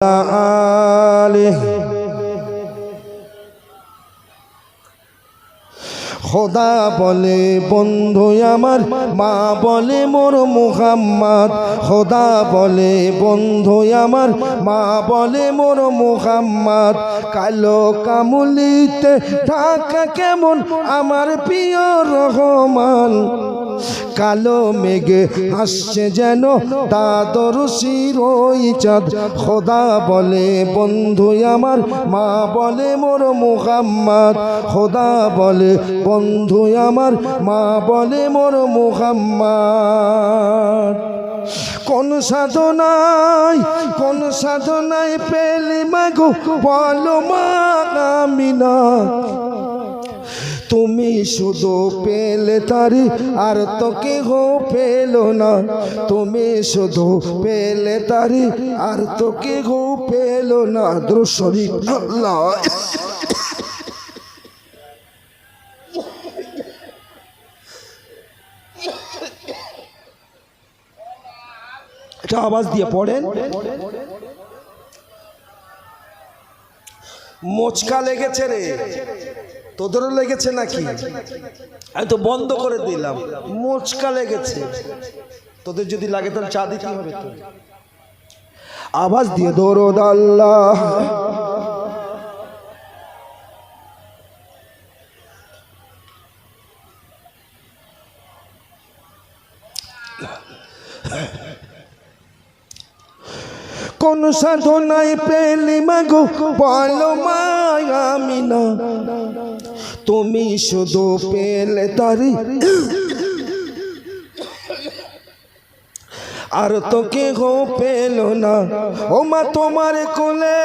آله খোদা বলে বন্ধু আমার মা বলে মোর মুহাম্মদ খোদা বলে বন্ধু আমার মা বলে মোর মুহাম্মদ কালো কামুলিতে ঢাকা কেমন আমার প্রিয় রহমান কালো মেঘে আসছে যেন। দাদর শিরোই চাঁদ। খোদা বলে বন্ধু আমার, মা বলে মোর মুহাম্মদ। খোদা বলে বন্ধু আমার, মা বলে মোর মুহাম্মদ। কোন সাধনায় কোন সাধনায় পেলে মাগো বলো মা আমিনা তুমি শুধু পেলে তারি, আর তো কেহ পেল না। তুমি শুধু পেলে তারি, আর তো কেহ পেল না। দ্রুশরী আল্লাহ। আওয়াজ দিয়ে পড়েন। মোচকা লেগেছে রে। তোদেরও লেগেছে নাকি? আমি তো বন্ধ করে দিলাম। মোচকা লেগেছে। তোদের যদি লাগে তাহলে চা দিতে হবে তো আওয়াজ দিয়ে দৌড়দ আল্লাহ। কোন সাধনায় পেলি মাগো, বলো আমি না তুমি শুধু পেলে তারি। আর তো কেহ পেল না। ও মা তোমার কোলে,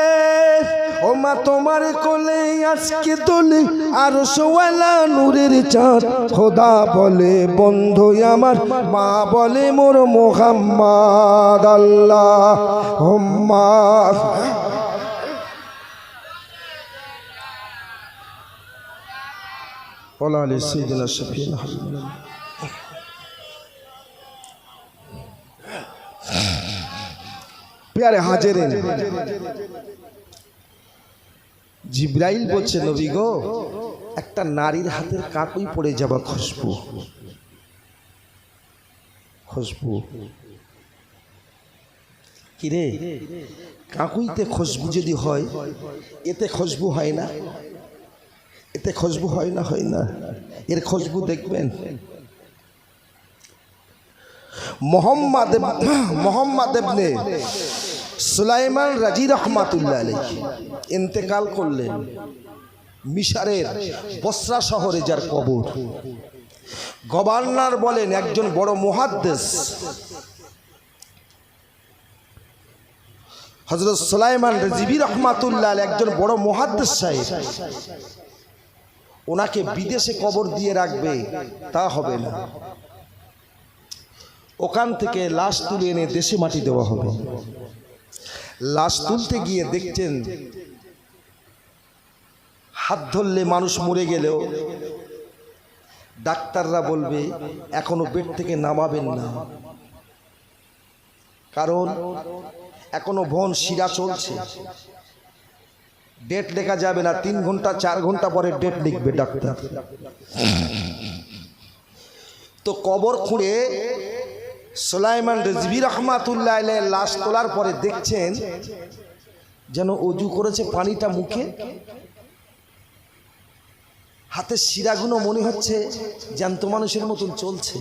ও মা তোমার কোলে আজকে তোলে। আর সোয়ালা নূরের চাঁদ, খোদা বলে বন্ধু আমার। মা বলে মোর মোহাম্মদ আল্লাহ। হোম্মা সৈদিনা শফিন প্যারে হাজেরেন জিব্রাইল বলছে, নবী গো, একটা নারীর হাতের কাকুই পড়ে যাবা খুশবু। খুশবু। কিরে? কাকুইতে খুশবু যদি হয়, এতে খুশবু হয় না? এতে খুশবু হয় না হয় না? এর খুশবু দেখবেন। মোহাম্মদ মোহাম্মদ এবনে সুলাইমান রাজি রহমাতুল্লাহ আলাইহি। ইন্তেকাল করলেন মিশরের বসরা শহরে যার কবর। গভর্নর বলেন, একজন বড় মুহাদ্দেস। হজরত সুলাইমান রাজিবি রহমাতুল্লাহ একজন বড় মুহাদ্দেস সাহেব। ওনাকে বিদেশে কবর দিয়ে রাখবে তা হবে না। ওখান থেকে লাশ তুলে এনে দেশে মাটি দেওয়া হবে। লাশ তুলতে গিয়ে দেখছেন হাত ধরলে মানুষ মরে গেলেও ডাক্তাররা বলবে এখনও বেড থেকে নামাবেন না। কারণ এখনও ভন শিরা চলছে। ডেট লেখা যাবে না, তিন ঘণ্টা, চার ঘণ্টা পরে ডেট লিখবে ডাক্তার। তো কবর খুঁড়ে সোলাইমান রেজবি রহমাতুল্লাহ লাশ তোলার পরে দেখছেন যেন অজু করেছে পানিটা মুখে। হাতের শিরাগুলো মনে হচ্ছে জ্যান্ত মানুষের মতন চলছে।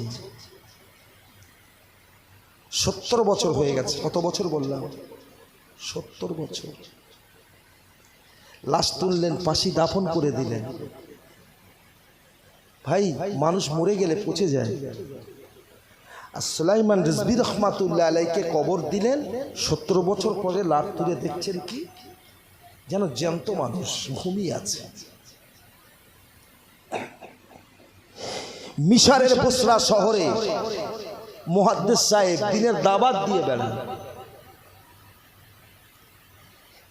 সত্তর বছর হয়ে গেছে, কত বছর বললাম? সত্তর বছর। লাশ তুললেন পাশি দাফন করে দিলেন। ভাই, মানুষ মরে গেলে পচে যায়। আর সুলাইমান রিজবি রহমাতুল্লাহ আলাইকে কবর দিলেন। সত্তর বছর পরে লাভ তুলে দেখছেন কি? যেন জ্যান্ত মানুষ, ঘুমিয়ে আছে। মিশারের বসরা শহরে মহাদ্দেশ সাহেব দিনের দাবাত দিয়ে বেড়ান।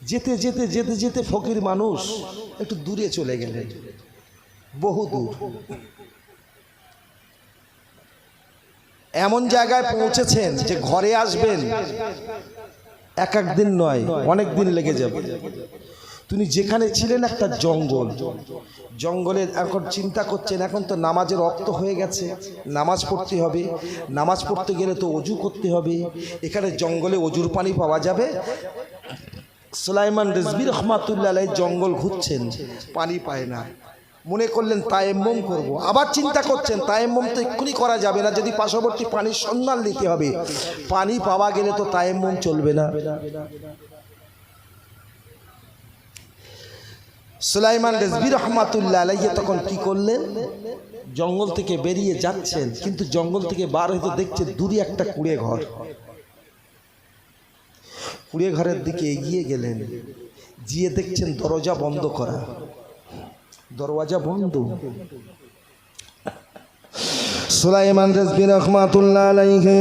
যেতে যেতে যেতে যেতে ফকির মানুষ একটু দূরে চলে গেলেন। বহু দূর। এমন জায়গায় পৌঁছেছেন যে ঘরে আসবেন, এক এক দিন নয়, অনেক দিন লেগে যাবে। তিনি যেখানে ছিলেন একটা জঙ্গল। জঙ্গলে এখন চিন্তা করছেন, এখন তো নামাজের রক্ত হয়ে গেছে, নামাজ পড়তে হবে। নামাজ পড়তে গেলে তো অজু করতে হবে। এখানে জঙ্গলে অজুর পানি পাওয়া যাবে। সুলাইমান রেজবি রহমাতুল্লাহ জঙ্গল ঘুরছেন। পানি পায় না। মনে করলেন তায়েম্মম করব। আবার চিন্তা করছেন, তায়েম্মম তো এক্ষুনি করা যাবে না, যদি পার্শ্ববর্তী পানির সন্ধান নিতে হবে। পানি পাওয়া গেলে তো তায়েম্মম চলবে না। সুলাইমান রেজবি রহমাতুল্লাহ আলাইহি তখন কি করলেন? জঙ্গল থেকে বেরিয়ে যাচ্ছেন, কিন্তু জঙ্গল থেকে বার হয়তো দেখছে দূরে একটা কুড়ে ঘর। কুড়ে ঘরের দিকে এগিয়ে গেলেন। গিয়ে দেখছেন দরজা বন্ধ করা। দরওয়াজা বন্ধ। সুলাইমান রেসবি রহমাতুল্লাহ আলাইহি।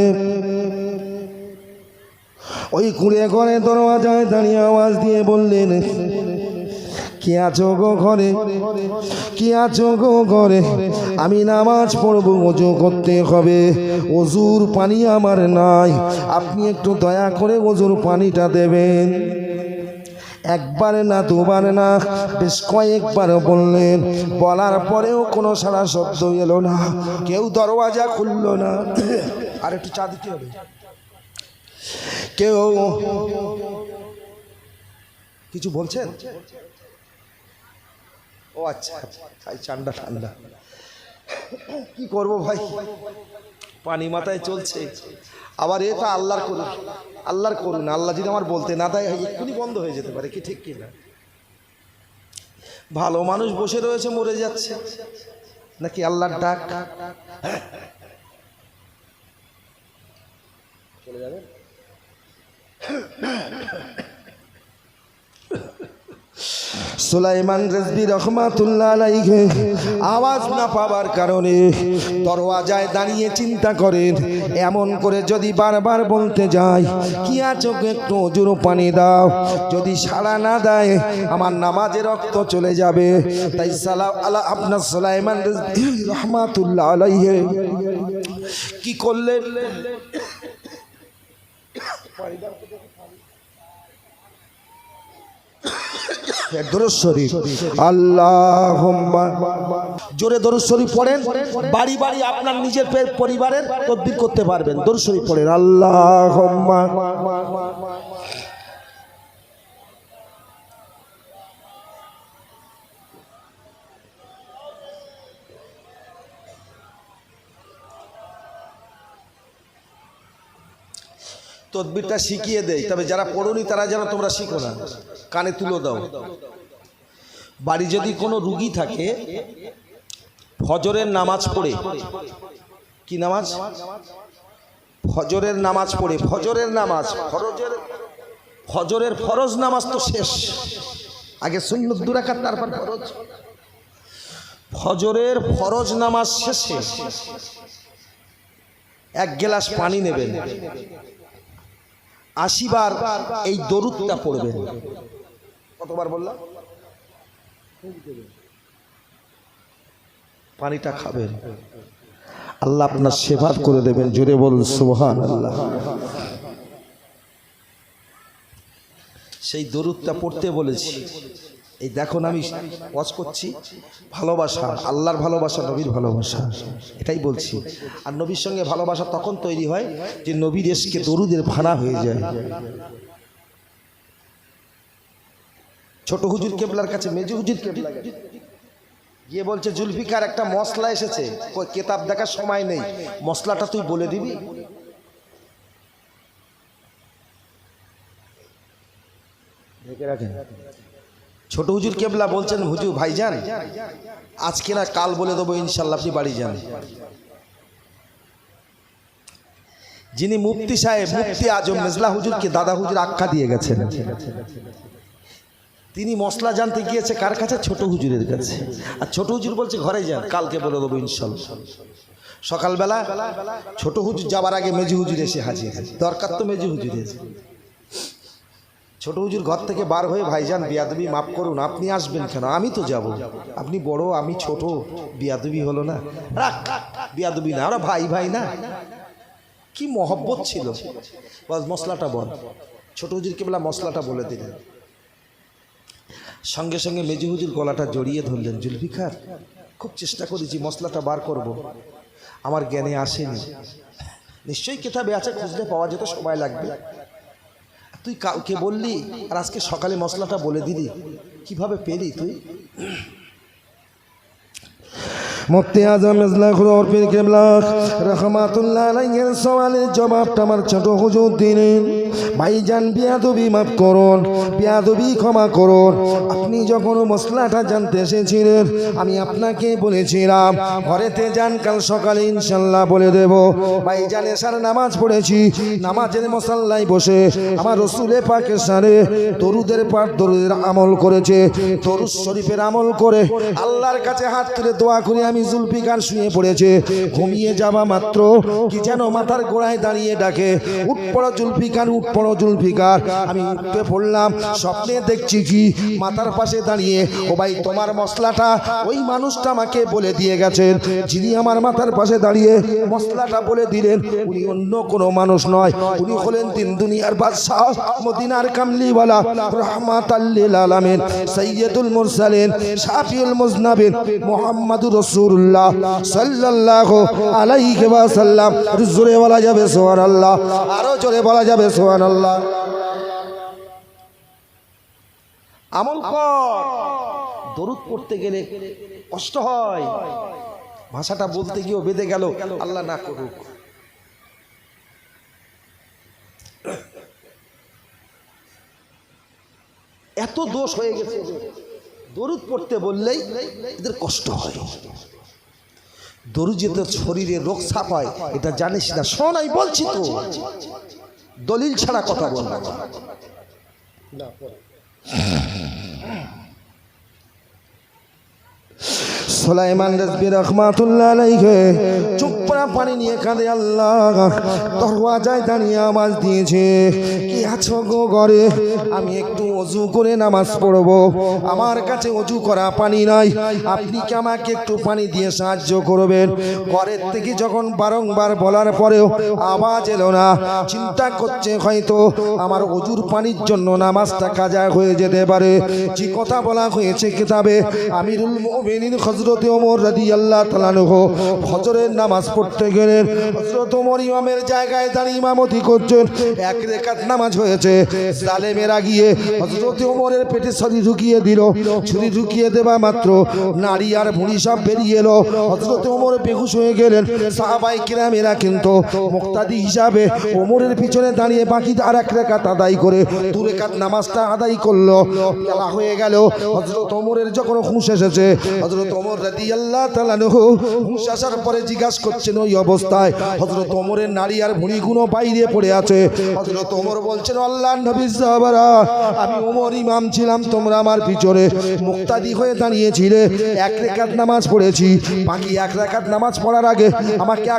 ওই কুড়ে ঘরে দরওয়াজায় দাঁড়িয়ে আওয়াজ দিয়ে বললেন কি আছো ঘরে কি আছো ঘরে, আমি নামাজ পড়ব অজু করতে হবে। অজুর পানি আমার নাই, আপনি একটু দয়া করে অজুর পানিটা দেবেন। একবার না, দুবার না, বেশ কয়েকবার বললেন, বলার পরেও কোনো সারা শব্দ এলো না, কেউ দরওয়াজা খুললো না। আর একটু চা দিতে হবে। কেউ কিছু বলছেন? ও আচ্ছা তাই ঠান্ডা ঠান্ডা কি করব ভাই? পানি মাথায় চলছে। আবার এটা আল্লাহর করুন আল্লাহর করুন আল্লাহ যদি আমার বলতে না দেয় এক্ষুনি বন্ধ হয়ে যেতে পারে, কি ঠিক কি না? ভালো মানুষ বসে রয়েছে, মরে যাচ্ছে। নাকি আল্লাহর ডাক? চলে যাবেন? সুলাইমান রেজবি রহমাতুল্লাহ আলাইহি আওয়াজ না পাওয়ার কারণে দরওয়াজায় দাঁড়িয়ে চিন্তা করেন এমন করে যদি বারবার বলতে যায় কি গো, একটু অজুর পানি দাও? যদি সাড়া না দেয় আমার নামাজের রক্ত চলে যাবে। তাই সালাম আলা আপনার সুলাইমান রেজবি রহমাতুল্লাহ আলাইহি। কি করলেন? জোরে শরীফ পড়েন। বাড়ি বাড়ি আপনার নিজের পরিবারের তদবির করতে পারবেন। দরুদ শরীফ পড়েন। আল্লাহ তদবিরটা শিখিয়ে দেয়। তবে যারা পড়নি, তারা যেন তোমরা শিখো না। কানে তুলো দাও। বাড়ি যদি কোনো রুগী থাকে, ফজরের নামাজ পড়ে। কি নামাজ? ফজরের নামাজ পড়ে। ফজরের নামাজ, ফরজের, ফজরের ফরজ নামাজ তো শেষ। আগে শূন্য দুরাকাত তারপর ফরজ। ফজরের ফরজ নামাজ শেষে এক গ্লাস পানি নেবেন। আশিবার এই দরুদটা পড়বেন। কতবার বললাম? পানিটা খাবেন। আল্লাহ আপনার সেবার করে দেবেন, জোরে বলুন সোহান আল্লাহ সেই দরুদটা পড়তে বলেছি। এই দেখুন আমি ওয়াজ করছি। ভালোবাসা, আল্লাহর ভালোবাসা, নবীর ভালোবাসা। এটাই বলছি। আর নবীর সঙ্গে ভালোবাসা তখন তৈরি হয় যে নবীর এসকে দরুদের ফানা হয়ে যায়। ছোট হুজুর কেবলার কাছে, মেজু হুজুর গিয়ে বলছে, জুলফিকার, একটা মশলা এসেছে। কেতাব দেখার সময় নেই। মশলাটা তুই বলে দিবি? ঢেকে রাখেন। ছোট হুজুর কেবলা বলছেন, হুজুর ভাই যান আজকে না কাল বলে দেবো, ইনশাল্লাহ আপনি বাড়ি যান। যিনি মুফতি সাহেব, মুফতি আজম মেজলা হুজুরকে দাদা হুজুর আখ্যা দিয়ে গেছেন। তিনি মশলা জানতে গিয়েছে, কার কাছে? ছোট হুজুরের কাছে। আর ছোট হুজুর বলছে ঘরে যান, কালকে বলে দেবো, ইনশাল্লাহ। সকালবেলা ছোট হুজুর যাবার আগে মেজু হুজুর এসে হাজির। দরকার তো মেজু হুজুরের। ছোট হুজুর ঘর থেকে বার হয়ে, ভাইজান, বিয়াদবি মাফ করুন, আপনি আসবেন কেন? আমি তো যাব। আপনি বড়, আমি ছোট, বিয়াদবি হলো না? রাখ বিয়াদবি না, ওরা ভাই ভাই না। কি মহব্বত ছিল। বস, মশলাটা বল। ছোট হুজুর কেবলা মশলাটা বলে দিলেন সঙ্গে সঙ্গে মেজু হুজুর গলাটা জড়িয়ে ধরলেন, জুলফিকার, খুব চেষ্টা করেছি, মশলাটা বার করব। আমার জ্ঞানে আসেনি। নিশ্চয়ই কেতাবে আছে, খুঁজলে পাওয়া যেত, সময় লাগবে। তুই কাউকে বললি? আর আজকে সকালে মশলাটা বলে দিলি। কীভাবে পেলি তুই? মুফতি আজম ইজলা খুদর পীর কেবলা, রহমাতুল্লাহ আলাইহির সওয়ালের জবাবটা আমার ছোট হুজুর দিলেন ভাইজান, বিয়াদবি মাফ করুন, বিয়াদবি ক্ষমা করুন। আপনি যখন মশলাটা জানতে এসেছিলেন, আমি আপনাকে বলেছিলাম, ঘরেতে যান, কাল সকালে ইনশাল্লাহ বলে দেব। ভাইজান এসার নামাজ পড়েছি, নামাজের মশাল্লায় বসে আমার রসুলে পাকে সারে তরুদের পাঠ, দরুদের আমল করেছে তরুদ শরীফের আমল করে আল্লাহর কাছে হাত তুলে দোয়া করে, আমি জুলফিকার শুয়ে পড়েছে। ঘুমিয়ে যাওয়া মাত্র। কি যেন মাথার গোড়ায় দাঁড়িয়ে ডাকে, উঠ পড়ো জুলফিকার, উঠ পড়ো জুলফিকার। আমি উঠতে পড়লাম, স্বপ্নে দেখছি কি? মাথার পাশে দাঁড়িয়ে, ও ভাই, তোমার মশলাটা? ওই মানুষটা আমাকে বলে দিয়ে গেছেন। যিনি আমার মাথার পাশে দাঁড়িয়ে মশলাটা বলে দিলেন, উনি অন্য কোনো মানুষ নয়। উনি হলেন তিন দুনিয়ার বাদশাহ, মদিনার কামলিওয়ালা রহমাত আল্লিল আলামিন সৈয়দুল মুরসালিন, শাফিউল মুজনাবিন, মুহাম্মাদুর রাসূলুল্লাহ সাল্লাল্লাহু আলাইহি ওয়াসাল্লাম। জোরে বলা যাবে সোহান আল্লাহ আরও জোরে বলা যাবে সোহান আল্লাহ আমল দরুদ পড়তে গেলে কষ্ট হয়। ভাষাটা বলতে গিয়েও বেঁধে গেল। আল্লাহ না করুক। এত দোষ হয়ে গেছে দরুদ পড়তে বললেই এদের কষ্ট হয়। তোর শরীরে রোগ ছাপায় এটা জানিস না। শোন, আমি বলছি তো। দলিল ছাড়া কথা বলব না। সোলাইমান রেজবি রহমাতুল্লাহ আলাইহি। চুপ পানি নিয়ে কাঁদে আল্লাহ। দরওয়াজায় দাঁড়িয়ে আওয়াজ দিয়েছে, কি আছো গো ঘরে? আমি একটু অজু করে নামাজ পড়ব। আমার কাছে অজু করা পানি নাই। আপনি কি আমাকে একটু পানি দিয়ে সাহায্য করবেন? ঘরের থেকে যখন বারংবার বলার পরেও আওয়াজ এলো না। চিন্তা করছে হয়তো আমার অজুর পানির জন্য নামাজটা কাজা হয়ে যেতে পারে। যে কথা বলা হয়েছে কিতাবে, আমিরুল মুমিনিন হযরত ওমর রাদিয়াল্লাহু তাআলা ফজরের নামাজ পড়তে গেলেন। হযরত ওমর ইমামের জায়গায় দাঁড়িয়ে ইমামতি করছেন। এক রেখাত নামাজ হয়েছে। জালেমেরা গিয়ে হযরত ওমরের পেটে ছুরি ঢুকিয়ে দিল। ছুরি ঢুকিয়ে দেবা মাত্র নারী আর ভুঁড়ি সব বেরিয়ে এলো। হযরত ওমর বেহুশ হয়ে গেলেন। সাহাবাই কিরামেরা কিন্তু মুক্তাদি হিসাবে ওমরের পিছনে দাঁড়িয়ে বাকি আর এক রেখাত আদায় করে দু রেখাত নামাজটা আদায় করল। হয়ে গেল। হযরত ওমরের যখন হুঁশ এসেছে, হযরত ওমর বলছেন, আল্লাহ মুক্তাদি এক রেখাত নামাজ পড়েছি এক রেখাত নামাজ পড়ার আগে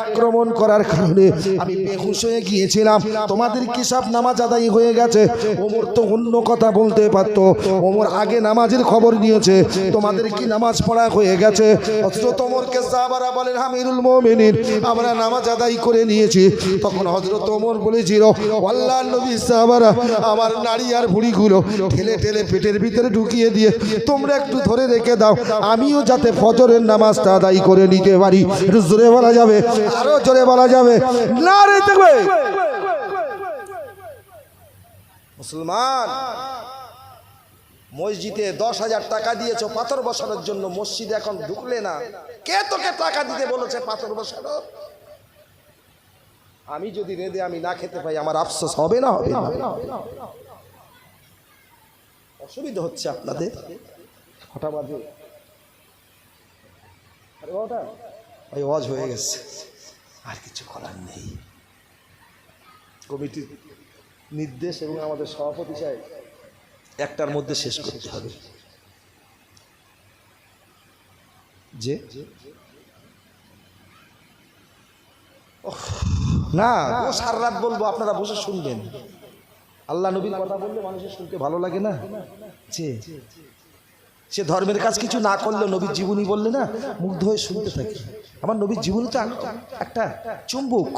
আক্রমণ করার কারণে আমি বেহুশ হয়ে গিয়েছিলাম। তোমাদের কি সব নামাজ আদায় হয়ে গেছে? ওমর তো অন্য কথা বলতে পারতো। ওমর আগে নামাজের খবর নিয়েছে, তোমাদের কি নামাজ পড়া হয়ে গেছে? হজরত ওমরকে সাহাবারা বলেন আমিরুল মুমিনিন, আমরা নামাজ আদায় করে নিয়েছি। তখন হজরত ওমর বলেছিল আল্লাহ নবী সাহাবারা আমার নারী আর ভুড়িগুলো ঠেলে ঠেলে পেটের ভিতরে ঢুকিয়ে দিয়ে, তোমরা একটু ধরে রেখে দাও, আমিও যাতে ফজরের নামাজটা আদায় করে নিতে পারি। জোরে বলা যাবে, আরও জোরে বলা যাবে। না রে দেখবে মুসলমান মসজিদে দশ হাজার টাকা দিয়েছ পাথর বসানোর জন্য, মসজিদে এখন ঢুকলে না। কে তোকে টাকা দিতে বলেছে পাথর বসানো? আমি যদি রেঁধে আমি না খেতে পাই, আমার আফসোস হবে না হবে না? অসুবিধা হচ্ছে আপনাদের? কটা বাজে আরে ওই ওয়াজ হয়ে গেছে। আর কিছু করার নেই। কমিটির নির্দেশ এবং আমাদের সভাপতি সাহেব একটার মধ্যে শেষ করতে হবে। যে? না, ও সারা রাত বলব, আপনারা বসে শুনবেন। আল্লাহ নবীর কথা বললে মানুষের শুনতে ভালো লাগে না? যে? সে ধর্মের কাজ কিছু না করলেও নবীর জীবনী বললে না, মুগ্ধ হয়ে শুনতে থাকে। আমার নবীর জীবনী তো একটা চুম্বক।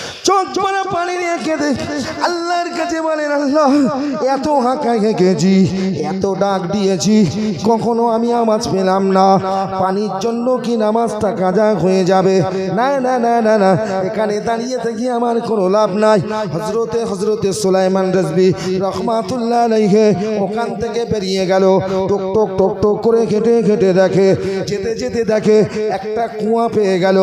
চোখ ভরা পানি নিয়ে কেঁদে আল্লাহর কাছে বলেন, আল্লাহ, এত হাঁকা হেঁকেছি, এত ডাক দিয়েছি, কখনো আমি আওয়াজ পেলাম না। পানির জন্য কি নামাজটা কাজা হয়ে যাবে? না না না না না, এখানে দাঁড়িয়ে থেকে আমার কোনো লাভ নাই। হজরতে হজরতে সুলাইমান রাজবি রহমাতুল্লাহ আলাইহে ওখান থেকে বেরিয়ে গেল। টক টক টক টক করে ঘেটে ঘেটে দেখে, যেতে যেতে দেখে একটা কুয়া পেয়ে গেল।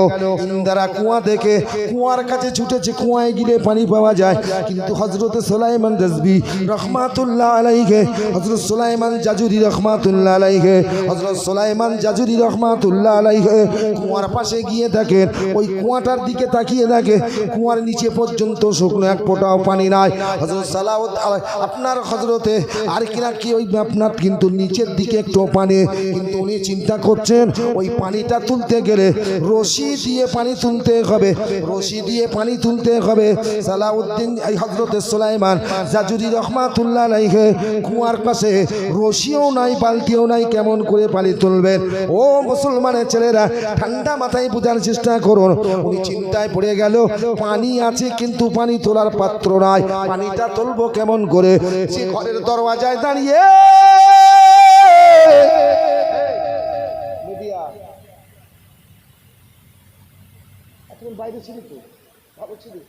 ইন্দারা কুয়া দেখে কুয়ার কাছে ছুটেছে। কুয়ায় গিলে পানি পাওয়া যায়। কিন্তু হজরতে সোলাইমান রাজবি রহমাতুল্লাহ আলাইহে হজরত সোলাইমান জাজুরি রহমাতুল্লাহ আলাইহে হজরত সোলাইমান জাজুরি রহমাতুল্লাহ আলাইহে কুয়ার পাশে গিয়ে দেখেন, ওই কুয়াটার দিকে তাকিয়ে থাকে কুয়ার নিচে পর্যন্ত শুকনো এক ফোঁটাও পানি নাই। হজরত সালাউদ আপনার হজরতে আর কিনা কি ওই আপনার কিন্তু নিচের দিকে একটু পানি, কিন্তু উনি চিন্তা করছেন, ওই পানিটা তুলতে গেলে রশি দিয়ে পানি তুলতে হবে। রশি দিয়ে পানি তুলতে হবে, সালাউদ্দিন, এই হজরতে সুলাইমান জাজুরি রহমাতুল্লাহ আলাইহে, কুয়ার পাশে রশিও নাই, বালতিও নাই, কেমন করে পানি তুলবেন ও মুসলমানের ছেলেরা, ঠান্ডা মাথায় বোঝার চেষ্টা করুন। উনি চিন্তায় পড়ে গেল, পানি আছে কিন্তু পানি তোলার পাত্র নাই। পানিটা তুলবো কেমন করে? ঘরের দরওয়াজায় দাঁড়িয়ে বাইরে ছিলি তো? ছিলি।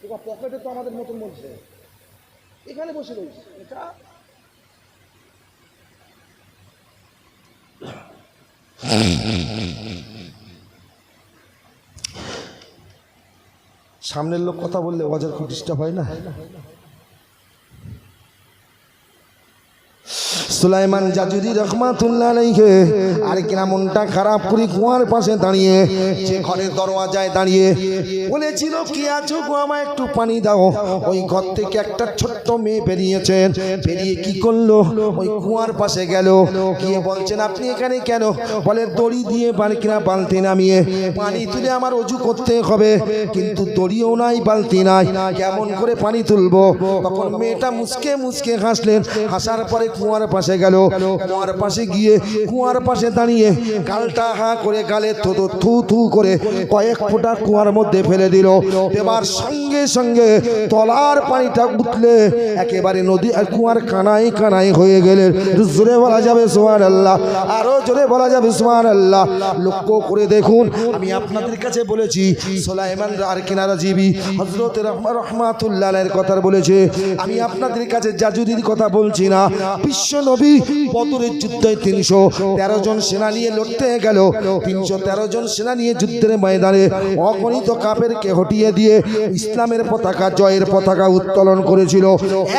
তোমার পকেটে তো আমাদের মতন বলছে এখানে বসে রয়েছে এটা সামনের লোক কথা বললে ওয়াজার খুব ডিস্টার্ব হয় না? সুলাইমান জাজুরি রহমাতুল্লাহ আলাইহি, আর কিনা মনটা খারাপ করে কুয়ার পাশে দাঁড়িয়ে, যে ঘরের দরওয়াজায় দাঁড়িয়ে বলেছিল, কি আছো গো আমায় একটু পানি দাও। ওই ঘর থেকে একটা ছোট্ট মেয়ে বেরিয়েছেন বেরিয়ে কি করল? ওই কুয়ার পাশে গেল, গিয়ে বলছেন, আপনি এখানে কেন? বলে, দড়ি দিয়ে কিনা বালতি নামিয়ে পানি তুলে আমার অজু করতে হবে, কিন্তু দড়িও নাই, বালতি নাই, কেমন করে পানি তুলবো? তখন মেয়েটা মুসকে মুসকে হাসলেন, হাসার পরে কুয়ার পাশে গেল। কুয়ার পাশে গিয়ে কুয়ার পাশে দাঁড়িয়ে গালটা হা করে গালে থু থু থু করে কয়েক ফোঁটা কুয়ার মধ্যে ফেলে দিল। এবার সঙ্গে সঙ্গে তলার পানিটা উঠলে একেবারে নদী আর কুয়ার কানাই কানাই হয়ে গেলে। জোরে বলা যাবে সোহান আল্লাহ আরও জোরে বলা যাবে সোহান আল্লাহ লক্ষ্য করে দেখুন, আমি আপনাদের কাছে বলেছি, সোলাইমান আর কিনারা জীবী হজরত রহমাতুল্লাহ কথা বলেছে, আমি আপনাদের কাছে জাজুরির কথা বলছি না। বিশ্ব নবী, বদরের যুদ্ধে তিনশো তেরো জন সেনা নিয়ে লড়তে গেল। তিনশো তেরো জন সেনা নিয়ে যুদ্ধের ময়দানে অগণিত কাপেরকে হটিয়ে দিয়ে ইসলামের পতাকা, জয়ের পতাকা উত্তোলন করেছিল।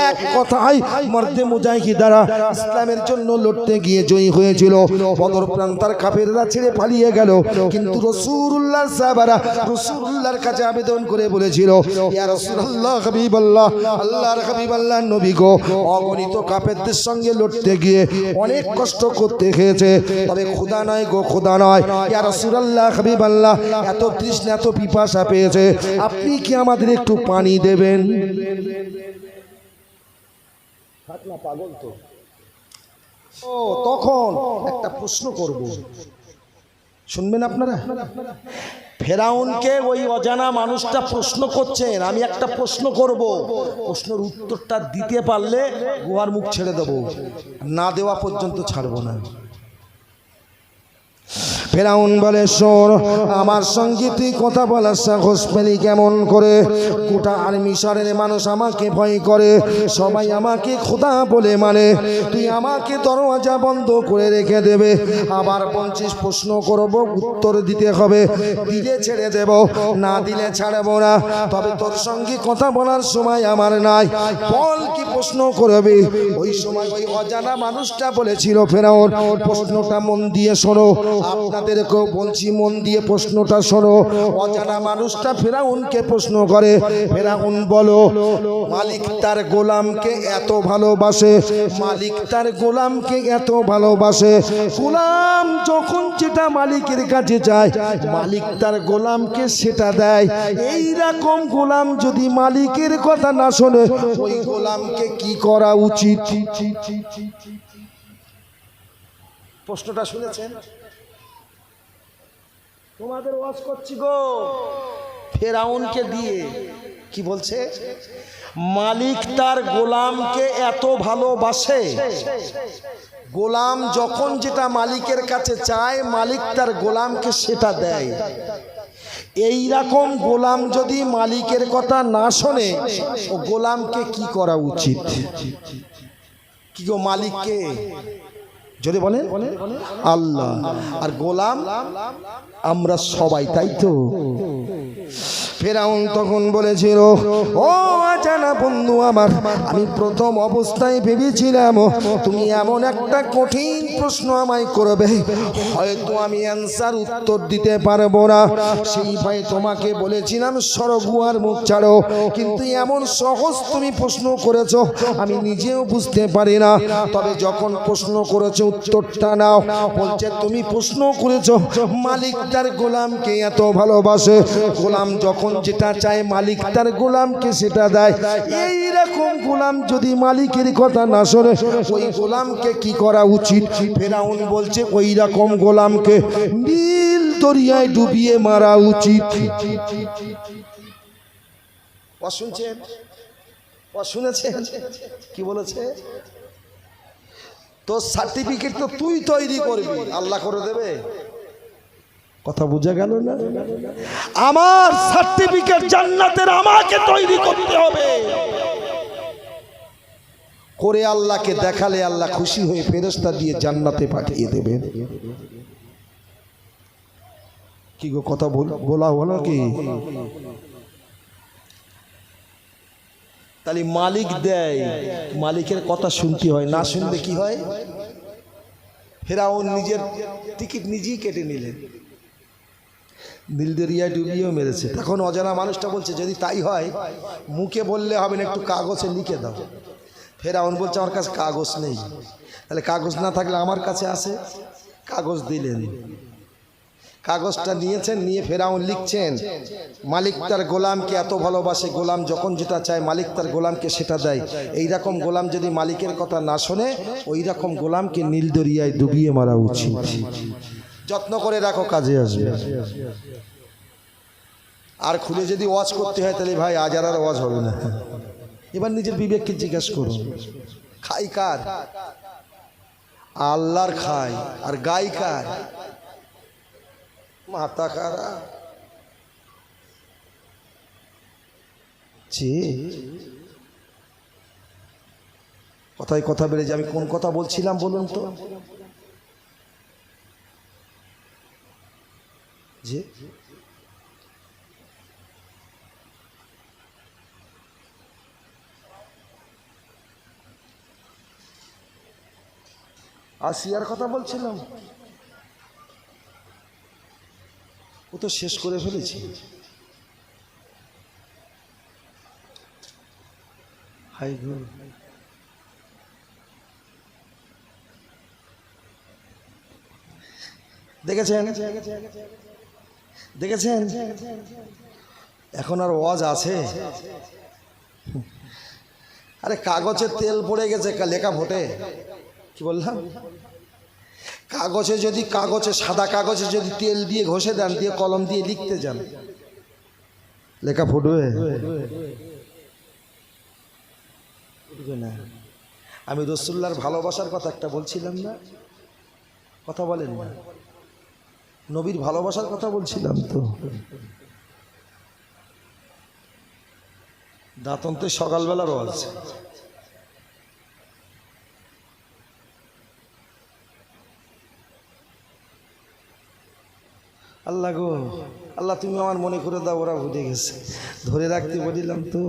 এক কথায়, মর্দে মুজাহিদি দ্বারা ইসলামের জন্য লড়তে গিয়ে জয়ী হয়েছিল। বদর প্রান্তার কাপেররা ছেড়ে পালিয়ে গেল। কিন্তু রসুল্লাহ সাহাবারা রসুল্লাহর কাছে আবেদন করে বলেছিল, ইয়া রাসূলুল্লাহ হাবিবাল্লাহ, আল্লাহর হাবিবাল্লাহ নবী গো, অগণিত কাপেরদের সঙ্গে লড়তে গিয়ে অনেক কষ্ট করতে হয়েছে তবে খোদা নয় গো খোদা নয়। ইয়া রাসূলুল্লাহ, হাবিবাল্লাহ, এত তৃষ্ণা, এত পিপাসা পেয়েছে। আপনি কি আমাদের একটু পানি দেবেন? পাগল তো। ও, তখন একটা প্রশ্ন করব। শুনবেন আপনারা? ফেরাউনকে ওই অজানা মানুষটা প্রশ্ন করছেন আমি একটা প্রশ্ন করব। প্রশ্নের উত্তরটা দিতে পারলে গুহার মুখ ছেড়ে দেব। না দেওয়া পর্যন্ত ছাড়বো না। ফেরাউন বলে, শোন, আমার সঙ্গে তুই কথা বলার সাহস পেলি কেমন করে? গোটা আর মিশরের মানুষ আমাকে ভয় করে। সবাই আমাকে খোদা বলে মানে। তুই আমাকে দরওয়াজা বন্ধ করে রেখে দেবে। আবার পঞ্চাশ প্রশ্ন করব, উত্তর দিতে হবে। দিলে ছেড়ে দেব, না দিলে ছাড়বো না। তবে তোর সঙ্গে কথা বলার সময় আমার নাই। বল কি প্রশ্ন করবে? ওই সময় ওই অজানা মানুষটা বলেছিল, ফেরাউন, প্রশ্নটা মন দিয়ে শোনো। আপনাদেরকেও বলছি, মন দিয়ে প্রশ্নটা শোনো। অজানা মানুষটা ফেরাউনকে প্রশ্ন করে, ফেরাউন বলো, মালিক তার গোলামকে এত ভালোবাসে, মালিক তার গোলামকে এত ভালোবাসে। গোলাম যখন যেটা মালিকের কাছে যায় মালিক তার গোলামকে সেটা দেয়। এই রকম গোলাম যদি মালিকের কথা না শোনে, ওই গোলামকে কি করা উচিত? প্রশ্নটা শুনেছেন? তোমাদের ওয়াজ করছি গো। ফেরাউনকে দিয়ে, কি বলছে? মালিক তার গোলামকে এত ভালোবাসে, গোলাম যখন যেটা মালিকের কাছে চায়, মালিক তার গোলামকে সেটা দেয়। এই রকম গোলাম যদি মালিকের কথা না শোনে, ও গোলামকে কি করা উচিত? কি গো মালিককে? যদি বলেন আল্লাহ। আর গোলাম আমরা সবাই তাই তো? ফেরাউন তখন বলেছিল, ও জানা বন্ধু আমার, আমি প্রথম অবস্থায় ভেবেছিলাম তুমি এমন একটা কঠিন প্রশ্ন আমায় করবে। হয়তো আমি অ্যান্সার উত্তর দিতে পারব না। সেই ভাই তোমাকে বলেছিলাম সরগুয়ার মুখ ছাড়ো। কিন্তু এমন সহজ তুমি প্রশ্ন করেছ, আমি নিজেও বুঝতে পারি না। তবে যখন প্রশ্ন করেছ উত্তরটা নাও, বলছে, তুমি প্রশ্ন করেছ, মালিক তার গোলামকে এত ভালোবাসে। গোলাম যখন যেটা চায় মালিক, তার গোলামকে সেটা দেয়। এইরকম গোলাম যদি মালিকের কথা না শোনে, ওই গোলামকে কি করা উচিত? ফেরাউন বলছে ওই রকম গোলামকে নীল দরিয়ায় ডুবিয়ে মারা উচিত। শুনছেন শুনেছেন কি বলেছে? তোর সার্টিফিকেট তো তুই তৈরি করবি। আল্লাহ করে দেবে। কথা বোঝা গেল না? আমার সার্টিফিকেট জান্নাতের আমাকে তৈরি করতে হবে। করে আল্লাহকে দেখালে আল্লাহ খুশি হয়ে ফেরস্তা দিয়ে জান্নাতে পাঠিয়ে দেবে। কি গো কথা বল- হলো কি? তাহলে মালিক দেয়, মালিকের কথা শুনতে হয়, না শুনলে কি হয়? ফেরাউন নিজের টিকিট নিজেই কেটে নিলেন। নীলদরিয়া ডুবিয়েও মেরেছে। তখন অজানা মানুষটা বলছে, যদি তাই হয়, মুখে বললে হবে না, একটু কাগজে লিখে দাও। ফেরাউন বলছে, আমার কাছে কাগজ নেই। তাহলে কাগজ না থাকলে আমার কাছে আসে কাগজ দিলেন। কাগজটা নিয়েছেন, নিয়ে ফেরাউন লিখছেন, মালিক তার গোলামকে এত ভালোবাসে, গোলাম যখন যেটা চায়, মালিক তার গোলামকে সেটা দেয়। এই রকম গোলাম যদি মালিকের কথা না শোনে ওই রকম গোলামকে নীল দরিয়ায় ডুবিয়ে মারা উচিত। যত্ন করে রাখো, কাজে আসবে। আর খুলে যদি ওয়াজ করতে হয়, তাহলে ভাই আজ আর ওয়াজ হবে না। এবার নিজের বিবেককে জিজ্ঞেস করুন খাই কার? আল্লাহর খাই, আর গাই কার? খারা যে কথায় কথা বেড়ে যে আমি কোন কথা বলছিলাম বলুন তো? যে আসিয়ার কথা বলছিলাম। ও তো শেষ করে ফেলেছি। হাই গো। দেখেছেন? দেখেছেন? এখন আর ওয়াজ আছে? আরে কাগজে তেল পড়ে গেছে লেখা ফোটে কি বললাম? কাগজে যদি কাগজে, সাদা কাগজে যদি তেল দিয়ে ঘষে দেন, দিয়ে কলম দিয়ে লিখতে যান, লেখা ফুটবে? না। আমি রসুল্লার ভালোবাসার কথা একটা বলছিলাম না? কথা বলেন না। নবীর ভালোবাসার কথা বলছিলাম তো। দাঁতন তো সকালবেলা রোজ আল্লাহ গো, আল্লাহ তুমি আমার মনে করে দাও, ওরা ভুলে গেছে। ধরে রাখতে বলিলাম তো।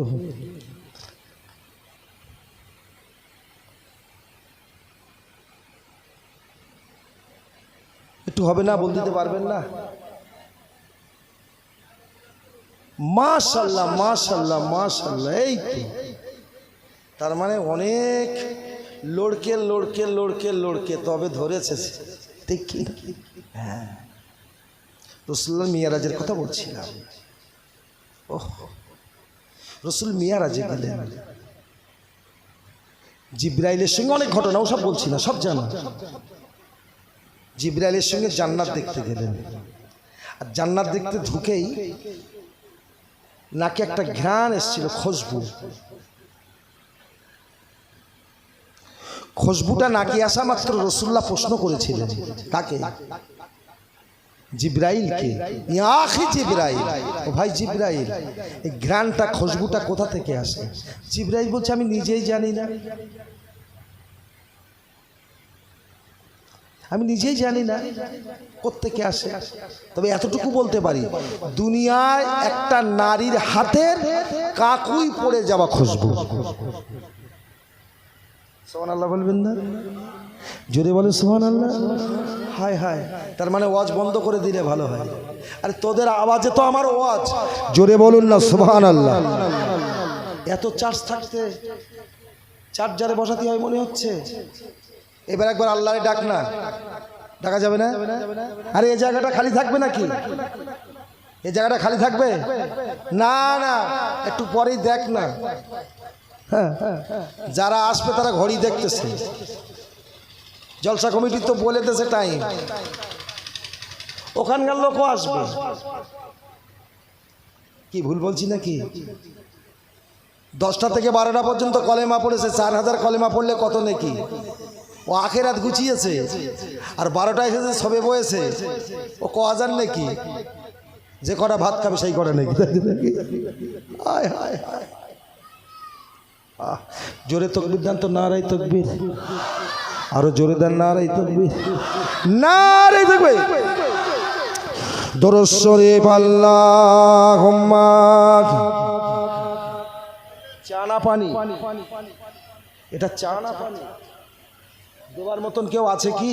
একটু হবে না, বল দিতে পারবেন না? মাশাল্লাহ মাশাল্লাহ মাশাল্লাহ, এই তার মানে অনেক লড়কে লড়কে লড়কে লড়কে তবে ধরেছে না? হ্যাঁ। রসুল্লাহ মিয়ারাজের কথা বলছিলাম। ওহ। রসুল মিয়ারাজে গেলেন। জিব্রাইলের সঙ্গে অনেক ঘটনা ও সব বলছি না, সব জানা। জিব্রাইলের সঙ্গে জান্নাত দেখতে গেলেন। আর জান্নাত দেখতে ঢুকেই নাকি একটা ঘ্রাণ এসেছিল খুশবু খুশবুটা নাকি আসা মাত্র রসুল্লাহ প্রশ্ন করেছিলেন তাকে জিব্রাইলকে। আখি জিব্রাইল। ও ভাই জিব্রাইল, এই ঘ্রাণটা খুশবুটা কোথা থেকে আসে? জিব্রাইল বলছে, আমি নিজেই জানি না। আমি নিজেই জানি না কোত্থেকে আসে। তবে এতটুকু বলতে পারি, দুনিয়ায় একটা নারীর হাতের কাকুই পড়ে যাওয়া খুশবু। সোহান আল্লাহ বলবেন না? জোরে বলে সোহান আল্লাহ হায় হায়, তার মানে ওয়াজ বন্ধ করে দিলে ভালো হয়। আরে তোদের আওয়াজে তো আমার ওয়াজ। জোরে বলুন না সোহান আল্লাহ এত চার্জ থাকতে, চার্জারে বসাতে হয় মনে হচ্ছে? এবার একবার আল্লাহরে ডাক না। ডাকা যাবে না? আরে এই জায়গাটা খালি থাকবে নাকি? এই জায়গাটা খালি থাকবে? না না, একটু পরেই দেখ না। হ্যাঁ যারা আসবে তারা ঘড়ি দেখতেছে। জলসা কমিটি তো বলে দিয়েছে টাইম ওখানকার লোকও আসবে। কি ভুল বলছি নাকি? দশটা থেকে বারোটা পর্যন্ত কলেমা পড়েছে, চার হাজার কলেমা পড়লে কত নাকি? ও আখেরাত গুছিয়েছে। আর বারোটা এসেছে সবে বয়েছে। ও ক হাজার নাকি? যে কটা ভাত খাবে সেই কটা নাকি? হায় হায় হায়। জোরে তকবির দেন তো নারাই তকবির। আরও জোরে দেন নারাই তকবির। নারাই তকবির। দরশ্বরে পাল্লা চানা পানি। এটা চানা পানি। দেওয়ার মতন কেউ আছে কি?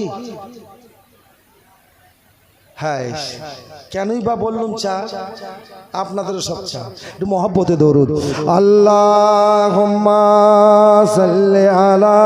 হ্যাঁ কেনই বা বললুম চা? আপনাদেরও সব চা। একটু মহব্বতে দৌড়ুদ আল্লাহ আলা